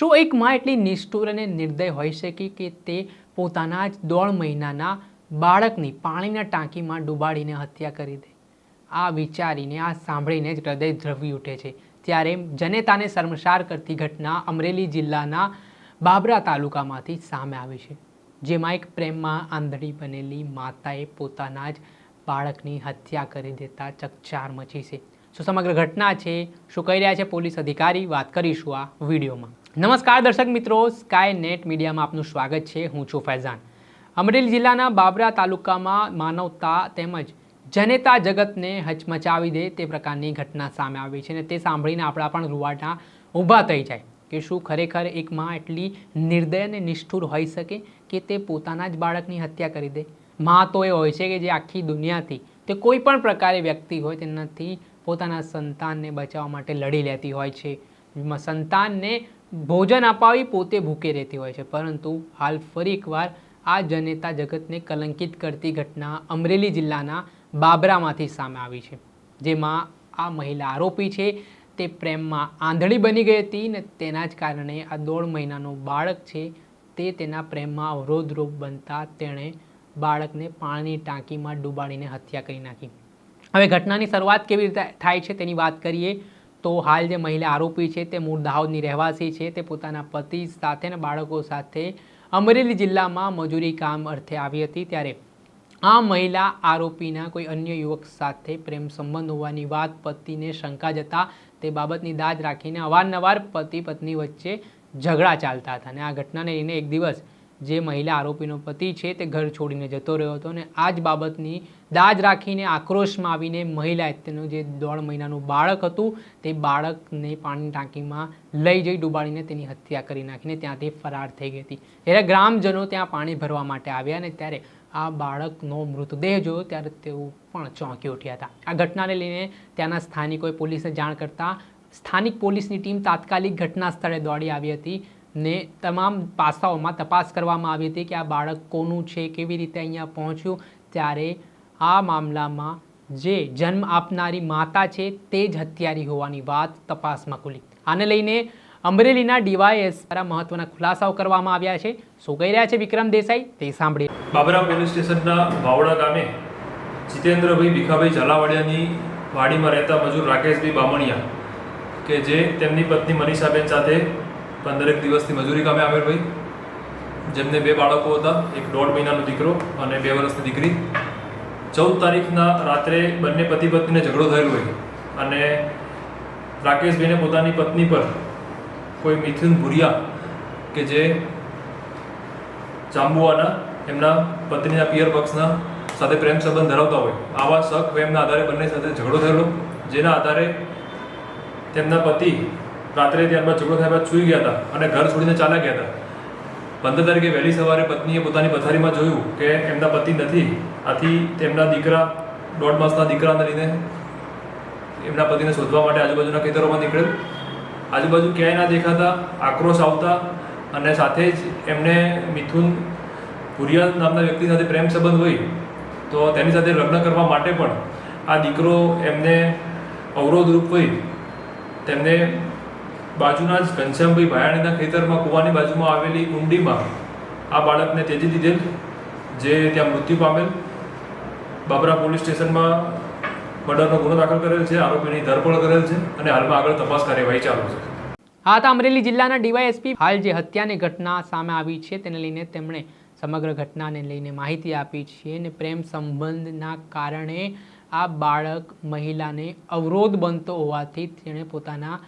શું એક માં એટલી નિષ્ઠુર અને નિર્દય હોઈ શકે કે તે પોતાના જ દોઢ મહિનાના બાળકની પાણીના ટાંકીમાં ડૂબાડીને હત્યા કરી દે? આ વિચારીને, આ સાંભળીને જ હૃદય ધ્રવી ઉઠે છે. ત્યારે જનેતાને શર્મસાર કરતી ઘટના અમરેલી જિલ્લાના બાબરા તાલુકામાંથી સામે આવી છે, જેમાં એક પ્રેમમાં આંધળી બનેલી માતાએ પોતાના જ બાળકની હત્યા કરી દેતા ચકચાર મચી છે. શું સમગ્ર ઘટના છે? શું કહી રહ્યા છે પોલીસ અધિકારી? વાત કરીશું આ વિડીયોમાં. નમસ્કાર દર્શક મિત્રો સ્કાય નેટ મીડિયામાં આપનું સ્વાગત છે, હું છું ફૈઝાન. અમરેલી જિલ્લાના બાબરા તાલુકામાં માનવતા તેમજ જનેતા જગતને હચમચાવી દે તે પ્રકારની ઘટના સામે આવી છે અને તે સાંભળીને આપણા પણ રૂવાટા ઊભા થઈ જાય કે શું ખરેખર એક માં એટલી નિર્દય અને નિષ્ઠુર હોઈ શકે કે તે પોતાના જ બાળકની હત્યા કરી દે? માં તો એ હોય છે કે જે આખી દુનિયાથી તે કોઈ પણ પ્રકારે વ્યક્તિ હોય તેનાથી પોતાના સંતાનને બચાવવા માટે લડી લેતી હોય છે. સંતાનને ભોજન અપાવી પોતે ભૂખે રહેતી હોય છે. પરંતુ હાલ ફરી એકવાર આ જનેતા જગતને કલંકિત કરતી ઘટના અમરેલી જિલ્લાના બાબરામાંથી સામે આવી છે. જેમાં આ મહિલા આરોપી છે. તે પ્રેમમાં આંધળી બની ગઈ હતી ને તેના જ કારણે આ દોઢ મહિનાનું બાળક છે. તે તેના પ્રેમમાં અવરોધરૂપ બનતા તેણે બાળકને પાણીની ટાંકીમાં ડૂબાડીને હત્યા કરી નાખી. હવે ઘટનાની શરૂઆત કેવી રીતે થાય છે તેની વાત કરીએ. તો હાલ જે મહિલા આરોપી છે તે મૂળ દાહોદની રહેવાસી છે, તે પોતાના પતિ સાથે અને બાળકો સાથે અમરેલી જિલ્લામાં મજૂરી કામ અર્થે આવી હતી. ત્યારે આ મહિલા આરોપીના કોઈ અન્ય યુવક સાથે પ્રેમ સંબંધ હોવાની વાત પતિને શંકા જતા તે બાબતની દાજ રાખીને અવારનવાર પતિ પત્ની વચ્ચે ઝઘડા ચાલતા હતા અને આ ઘટનાને લઈને એક દિવસ જે મહિલા આરોપીનો પતિ છે તે ઘર છોડીને જતો રહ્યો હતો અને આ જ બાબતની દાજ રાખીને આક્રોશમાં આવીને મહિલાએ તેનું જે દોઢ મહિનાનું બાળક હતું તે બાળકને પાણીની ટાંકીમાં લઈ જઈ ડૂબાડીને તેની હત્યા કરી નાખીને ત્યાંથી ફરાર થઈ ગઈ હતી. ત્યારે ગ્રામજનો ત્યાં પાણી ભરવા માટે આવ્યા અને ત્યારે આ બાળકનો મૃતદેહ જોયો ત્યારે તેઓ પણ ચોંકી ઉઠ્યા હતા. આ ઘટનાને લઈને ત્યાંના સ્થાનિકોએ પોલીસને જાણ કરતાં સ્થાનિક પોલીસની ટીમ તાત્કાલિક ઘટના સ્થળે દોડી આવી હતી. ને તમામ પાસાઓમાં તપાસ કરવામાં આવી હતી કે આ બાળક કોનું છે, કેવી રીતે અહીંયા પહોંચ્યું, ત્યારે આ મામલામાં જે જન્મ આપનારી માતા છે તે જ હત્યારી હોવાની વાત તપાસમાં ખુલી. આને લઈને અમરેલીના ડીવાયએસ દ્વારા મહત્વના ખુલાસાઓ કરવામાં આવ્યા છે. શું કહી રહ્યા છે વિક્રમ દેસાઈ? તે સાંભળીએ. બાબરા પોલીસ સ્ટેશનના વાવડા ગામે જીતેન્દ્રભાઈ ભીખાભાઈ ઝાલાવાડિયાની વાડીમાં રહેતા મજૂર રાકેશભાઈ બામણિયા, કે જે તેમની પત્ની મનીષાબેન સાથે પંદરેક દિવસથી મજૂરી કામે આવેલભાઈ જેમને બે બાળકો હતા, એક દોઢ મહિનાનો દીકરો અને બે વર્ષની દીકરી. ચૌદ તારીખના રાત્રે બંને પતિ પત્નીને ઝઘડો થયેલો હોય. અને રાકેશભાઈને પોતાની પત્ની પર કોઈ મિથુન ભુરિયા કે જે ચાંબુઆના એમના પત્નીના પિયર પક્ષના સાથે પ્રેમ સંબંધ ધરાવતા હોય. આવા શક, પ્રેમના આધારે બંને સાથે ઝઘડો થયેલો. જેના આધારે તેમના પતિ રાત્રે ત્યારબાદ ઝઘડો થયા બાદ સૂઈ ગયા હતા અને ઘર છોડીને ચાલ્યા ગયા હતા. પંદર તારીખે વહેલી સવારે પત્નીએ પોતાની પથારીમાં જોયું કે એમના પતિ નથી. આથી તેમના દીકરા, દોઢ માસના દીકરાને લઈને એમના પતિને શોધવા માટે આજુબાજુના ખેતરોમાં નીકળ્યું. આજુબાજુ ક્યાંય ના દેખાતા, આક્રોશ આવતા અને સાથે જ એમને મિથુન ભુરિયા નામના વ્યક્તિ સાથે પ્રેમ સંબંધ હોય તો તેની સાથે લગ્ન કરવા માટે પણ આ દીકરો એમને અવરોધરૂપ હોય. તેમને બાજુના જ ઘનશ્યામભાઈ ભાયાણીના ખેતરમાં કૂવાની બાજુમાં આવેલી કુંડીમાં આ બાળકને તેજી દીધેલ, જે ત્યાં મૃત્યુ પામેલ. બાબરા પોલીસ સ્ટેશનમાં મર્ડરનો ગુનો દાખલ કરેલ છે, આરોપીની ધરપકડ કરેલ છે અને હાલમાં આગળ તપાસ કાર્યવાહી ચાલુ છે. આ તો અમરેલી જિલ્લાના ડીવાયએસપી હાલ જે હત્યાની ઘટના સામે આવી છે, તેને લઈને તેમણે સમગ્ર ઘટનાને લઈને માહિતી આપી છે અને પ્રેમ સંબંધના કારણે આ બાળક મહિલાને અવરોધ બનતો હોવાથી તેણે પોતાના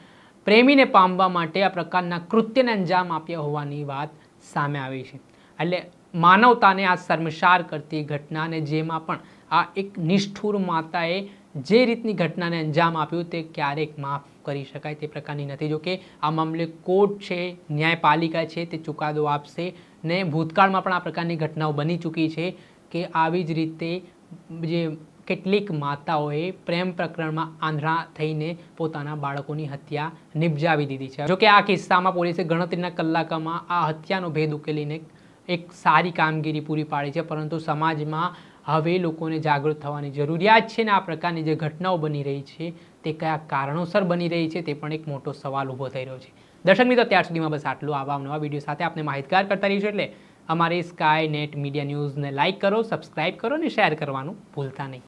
પ્રેમીને પામવા માટે આ પ્રકારના કૃત્યને અંજામ આપ્યા હોવાની વાત સામે આવી છે. એટલે માનવતાને આ શર્મસાર કરતી ઘટના અને જેમાં પણ આ એક નિષ્ઠુર માતાએ જે રીતની ઘટનાને અંજામ આપ્યું તે ક્યારેક માફ કરી શકાય તે પ્રકારની નથી. જો કે આ મામલે કોર્ટ છે, ન્યાયપાલિકા છે તે ચુકાદો આપશે ને ભૂતકાળમાં પણ આ પ્રકારની ઘટનાઓ બની ચૂકી છે કે આવી જ રીતે જે કેટલીક માતાઓએ પ્રેમ પ્રકરણમાં આંધળા થઈને પોતાના બાળકોની હત્યા નિપજાવી દીધી છે. જોકે આ કિસ્સામાં પોલીસે ગણતરીના કલાકોમાં આ હત્યાનો ભેદ ઉકેલીને એક સારી કામગીરી પૂરી પાડી છે, પરંતુ સમાજમાં હવે લોકોને જાગૃત થવાની જરૂરિયાત છે ને આ પ્રકારની જે ઘટનાઓ બની રહી છે, તે કયા કારણોસર બની રહી છે તે પણ એક મોટો સવાલ ઊભો થઈ રહ્યો છે. દર્શક મિત્રો, ત્યાર સુધીમાં બસ આટલું. આવા નવા વીડિયો સાથે આપણે માહિતગાર કરતા રહીશું એટલે અમારી સ્કાય નેટ મીડિયા ન્યૂઝને લાઇક કરો સબસ્ક્રાઇબ કરો અને શેર કરવાનું ભૂલતા નહીં.